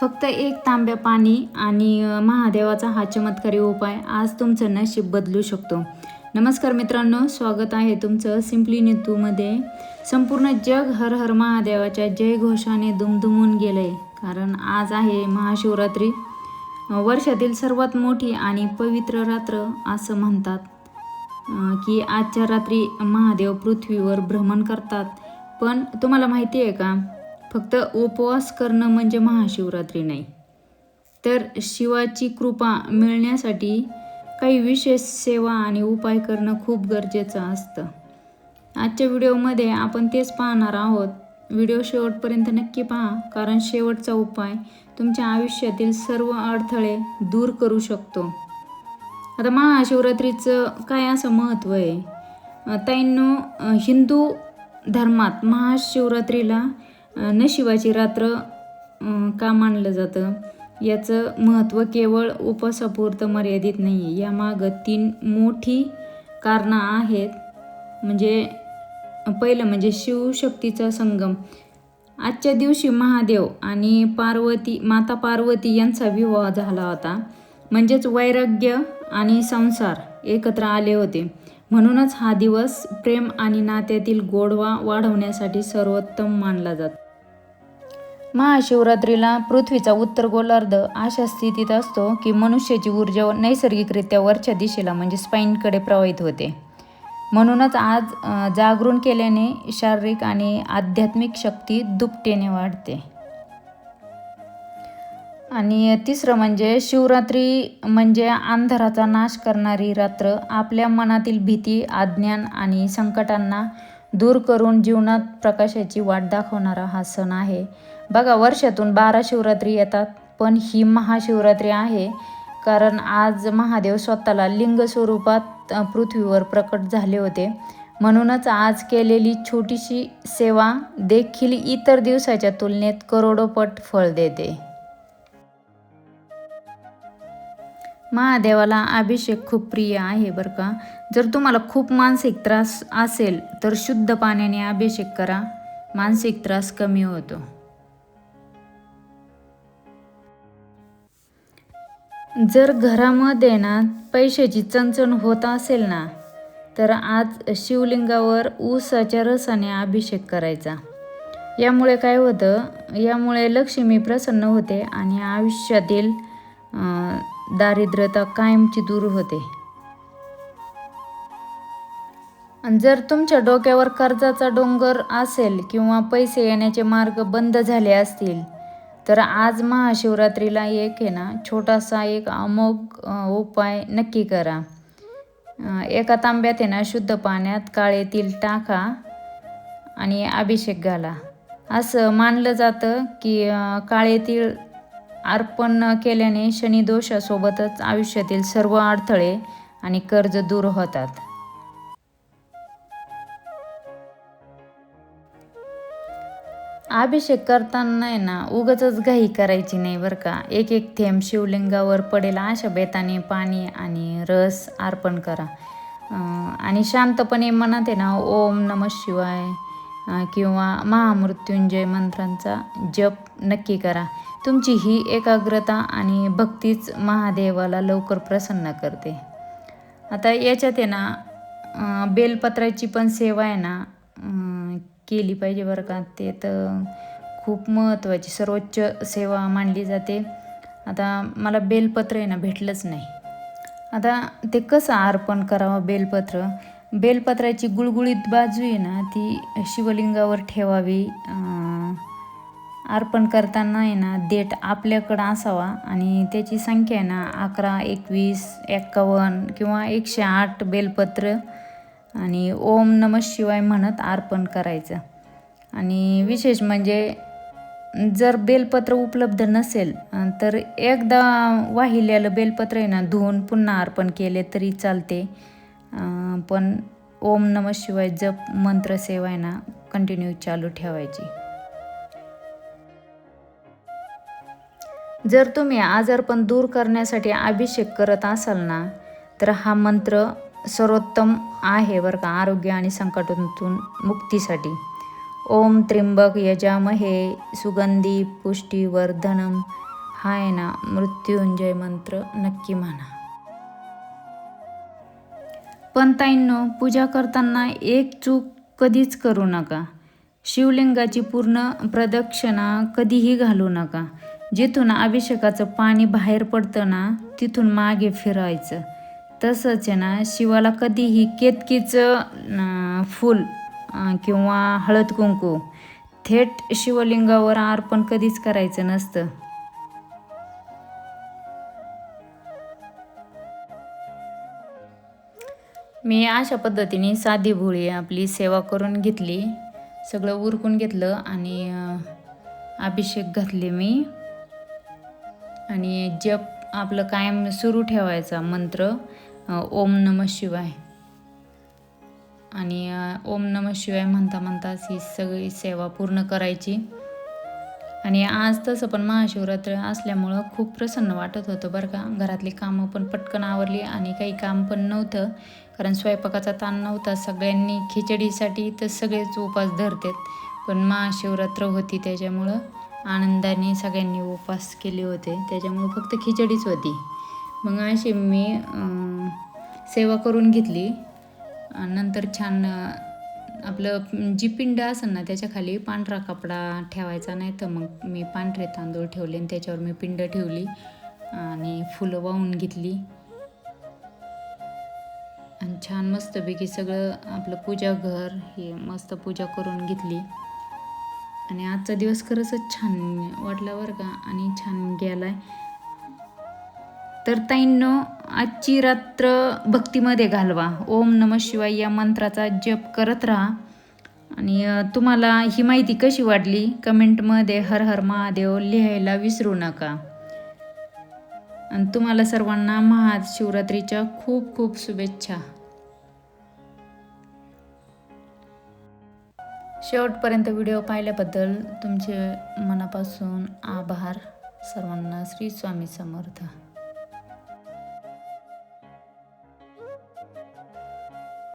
फक्त एक तांब्या पाणी आणि महादेवाचा हा चमत्कारी उपाय आज तुमचं नशीब बदलू शकतो. नमस्कार मित्रांनो स्वागत आहे तुमचं सिम्पली नितूमध्ये संपूर्ण जग हर हर महादेवाच्या जयघोषाने दुमदुमून गेलंय. कारण आज आहे महाशिवरात्री. वर्षातील सर्वात मोठी आणि पवित्र रात्र असं म्हणतात की आजच्या रात्री महादेव पृथ्वीवर भ्रमण करतात. पण तुम्हाला माहिती आहे का? फक्त उपवास करणं म्हणजे महाशिवरात्री नाही. तर शिवाची कृपा मिळण्यासाठी काही विशेष सेवा आणि उपाय करणं खूप गरजेचं असतं. आजच्या व्हिडिओमध्ये आपण तेच पाहणार आहोत. व्हिडिओ शेवटपर्यंत नक्की पहा कारण शेवटचा उपाय तुमच्या आयुष्यातील सर्व अडथळे दूर करू शकतो. आता महाशिवरात्रीचं काय असं महत्त्व आहे? ताईंनो हिंदू धर्मात महाशिवरात्रीला नशिबाची रात्र का मानलं जातं? याचं महत्त्व केवळ उपवासापुरतं मर्यादित नाही आहे यामागं तीन मोठी कारणं आहेत. म्हणजे पहिलं म्हणजे शिवशक्तीचा संगम. आजच्या दिवशी महादेव आणि पार्वती माता पार्वती यांचा विवाह झाला होता. म्हणजेच वैराग्य आणि संसार एकत्र आले होते. म्हणूनच हा दिवस प्रेम आणि नात्यातील गोडवा वाढवण्यासाठी सर्वोत्तम मानला जातो. महाशिवरात्रीला पृथ्वीचा उत्तर गोलार्ध अशा स्थितीत असतो की मनुष्याची ऊर्जा नैसर्गिकरित्या वरच्या दिशेला म्हणजे स्पाईनकडे प्रवाहित होते. म्हणूनच आज जागरून जागरण केल्याने शारीरिक आणि आध्यात्मिक शक्ती दुपटीने वाढते. आणि तिसरं म्हणजे शिवरात्री म्हणजे अंधाराचा नाश करणारी रात्र. आपल्या मनातील भीती अज्ञान आणि संकटांना दूर करून जीवनात प्रकाशाची वाट दाखवणारा हा सण आहे. बघा वर्षातून बारा शिवरात्री येतात पण ही महाशिवरात्री आहे कारण आज महादेव स्वतःला लिंग स्वरूपात पृथ्वीवर प्रकट झाले होते. म्हणूनच आज केलेली छोटीशी सेवा देखील इतर दिवसाच्या तुलनेत करोडोपट फळ देते. महादेवाला अभिषेक खूप प्रिय आहे बरं का? जर तुम्हाला खूप मानसिक त्रास असेल तर शुद्ध पाण्याने अभिषेक करा. मानसिक त्रास कमी होतो. जर घरामध्ये ना पैशाची चणचण होत असेल ना तर आज शिवलिंगावर ऊसाच्या रसाने अभिषेक करायचा. यामुळे काय होतं? यामुळे लक्ष्मी प्रसन्न होते आणि आयुष्यातील दारिद्रता दारिद्र्यता कायमची दूर होते. जर तुमच्या डोक्यावर कर्जाचा डोंगर असेल किंवा पैसे येण्याचे मार्ग बंद झाले असतील तर आज महाशिवरात्रीला एक आहे ना छोटासा एक अमोघ उपाय नक्की करा. एका तांब्यात आहे ना शुद्ध पाण्यात काळे तिल टाका आणि अभिषेक घाला. असं मानलं जातं की काळे तीळ अर्पण केल्याने शनिदोषासोबतच आयुष्यातील सर्व अडथळे आणि कर्ज दूर होतात. अभिषेक करताना आहे ना उगाचच घाई करायची नाही बरं का. एक एक थेंब शिवलिंगावर पडेल अशा बेताने पाणी आणि रस अर्पण करा. आणि शांतपणे मनात आहे ना ओम नम शिवाय किंवा महामृत्युंजय मंत्रांचा जप नक्की करा. तुमची ही एकाग्रता आणि भक्तीच महादेवाला लवकर प्रसन्न करते. आता याच्यात आहे ना बेलपत्राची पण सेवा आहे ना केली पाहिजे बरं का. ते तर खूप महत्त्वाची सर्वोच्च सेवा मानली जाते. आता मला बेलपत्र आहे ना भेटलंच नाही. आता ते कसं अर्पण करावं बेलपत्र? बेलपत्राची गुळगुळीत बाजू आहे ना ती शिवलिंगावर ठेवावी. अर्पण करताना आहे ना देठ आपल्याकडं असावा आणि त्याची संख्या आहे ना अकरा एकवीस एक्कावन्न किंवा एकशे आठ बेलपत्र. आणि ओम नम शिवाय म्हणत अर्पण करायचं. आणि विशेष म्हणजे जर बेलपत्र उपलब्ध नसेल तर एकदा वाहिलेलं बेलपत्र आहे ना धुवून पुन्हा अर्पण केले तरी चालते. पण ओम नम शिवाय जप मंत्र सेवा आहे ना कंटिन्यू चालू ठेवायची. जर तुम्ही आजारपण दूर करण्यासाठी अभिषेक करत असाल ना तर हा मंत्र सर्वोत्तम आहे बरं का आरोग्य आणि संकटातून मुक्तीसाठी. ओम त्रिंबक यजामहे सुगंधी पुष्टीवर्धनम हा आहे ना मृत्युंजय मंत्र नक्की म्हणा. पण ताईंनो पूजा करताना एक चूक कधीच करू नका. शिवलिंगाची पूर्ण प्रदक्षिणा कधीही घालू नका. जिथून अभिषेकाचं पाणी बाहेर पडतं ना तिथून मागे फिरायचं. तसंच आहे ना शिवाला कधीही केतकीचं फूल किंवा हळद कुंकू थेट शिवलिंगावर अर्पण कधीच करायचं नसतं. मी अशा पद्धतीने साधी भोळी आपली सेवा करून घेतली सगळं उरकून घेतलं आणि अभिषेक घातले मी. आणि जप आपलं कायम सुरू ठेवायचा मंत्र ओम नम शिवाय. आणि ओम नम शिवाय म्हणता म्हणताच ही सगळी सेवा पूर्ण करायची. आणि आज तसं पण महाशिवरात्र असल्यामुळं खूप प्रसन्न वाटत होतं बरं का. घरातली कामं पण पटकन आवरली आणि काही काम पण नव्हतं. कारण स्वयंपाकाचा ताण नव्हता. सगळ्यांनी खिचडीसाठी तर सगळेच उपास धरतात. पण महाशिवरात्र होती त्याच्यामुळं आनंदाने सगळ्यांनी उपास केले होते. त्याच्यामुळं फक्त खिचडीच होती. मग अशी मी सेवा करून घेतली. नंतर छान आपलं जी पिंड असेल ना त्याच्याखाली पांढरा कपडा ठेवायचा नाही तर मग मी पांढरे तांदूळ ठेवले आणि त्याच्यावर मी पिंड ठेवली आणि फुलं वाहून घेतली. आणि छान मस्तपैकी सगळं आपलं पूजा घर हे मस्त पूजा करून घेतली. आणि आजचा दिवस खरंच छान वाटला बरं का आणि छान गेलाय. तर ताईंनो आजची रात्र भक्तीमध्ये घालवा. ओम नम शिवाय या मंत्राचा जप करत राहा. आणि तुम्हाला ही माहिती कशी वाटली? कमेंटमध्ये हर हर महादेव लिहायला विसरू नका. आणि तुम्हाला सर्वांना महाशिवरात्रीच्या खूप खूप शुभेच्छा. शेवटपर्यंत व्हिडिओ पाहिल्याबद्दल तुमचे मनापासून आभार. सर्वांना श्री स्वामी समर्थ.